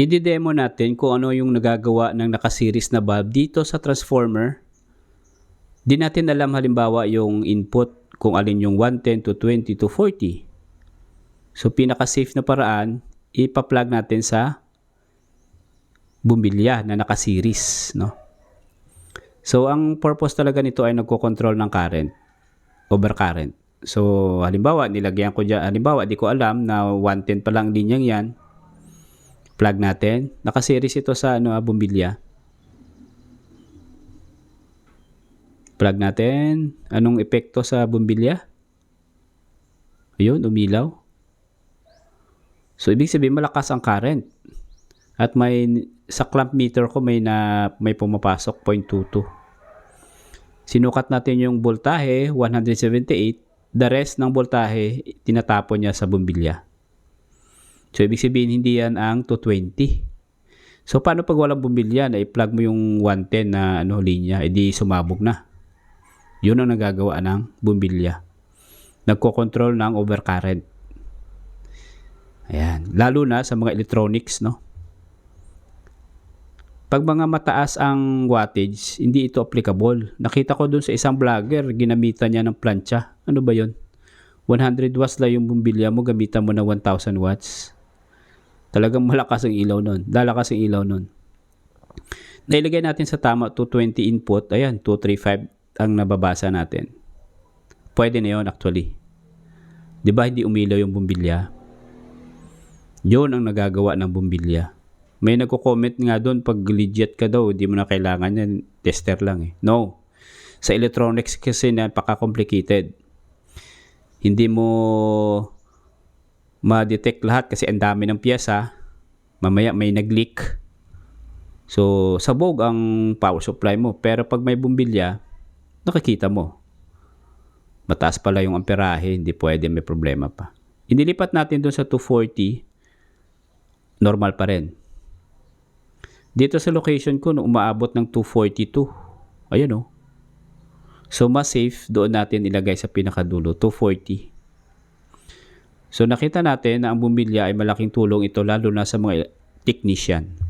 I-demo natin kung ano yung nagagawa ng nakaseries na bulb dito sa transformer. Di natin alam halimbawa yung input kung alin yung 110 to 20 to 40. So pinaka-safe na paraan, ipa-plug natin sa bumbilya na nakaseries, no? So ang purpose talaga nito ay nagko-control ng current, over current. So halimbawa nilagyan ko diyan, halimbawa di ko alam na 110 pa lang linyang 'yan. Plug natin, nakaseries ito sa ano, ah, bumbilya. Plug natin, anong epekto sa bumbilya? Ayun, umilaw. So ibig sabihin malakas ang current. At may sa clamp meter ko may na may pumapasok 0.22. Sinukat natin yung voltahe 178, the rest ng voltahe tinatapon niya sa bumbilya. So ibig sabihin hindi yan ang 220. So paano pag walang bumbilya na i-plug mo yung 110 na ano linya, edi sumabog na. Yun ang nagagawa ng bumbilya. Nagko-control ng overcurrent. Ayan, lalo na sa mga electronics, no? Pag mga mataas ang wattage, hindi ito applicable. Nakita ko dun sa isang vlogger, ginamitan niya ng plancha. Ano ba yon? 100 watts lang yung bumbilya mo, gamitan mo na 1000 watts. Talagang malakas ang ilaw nun. Lalakas ang ilaw nun. Nailagay natin sa tama 220 input. Ayan, 235 ang nababasa natin. Pwede na yun actually. Di ba hindi umilaw yung bumbilya? Yun ang nagagawa ng bumbilya. May nagko-comment nga doon pag legit ka daw, hindi mo na kailangan yan, tester lang eh. No. Sa electronics kasi napaka-complicated. Hindi mo ma-detect lahat kasi ang dami ng piyesa. Mamaya may nag-leak. So, sabog ang power supply mo. Pero pag may bumbilya, nakikita mo. Mataas pala yung amperahe, hindi pwede, may problema pa. Inilipat natin doon sa 240, normal pa rin. Dito sa location ko, no, umaabot ng 242. Ayan o. Oh. So, mas safe, doon natin ilagay sa pinakadulo, 240. So, nakita natin na ang bumilya ay malaking tulong ito lalo na sa mga technician.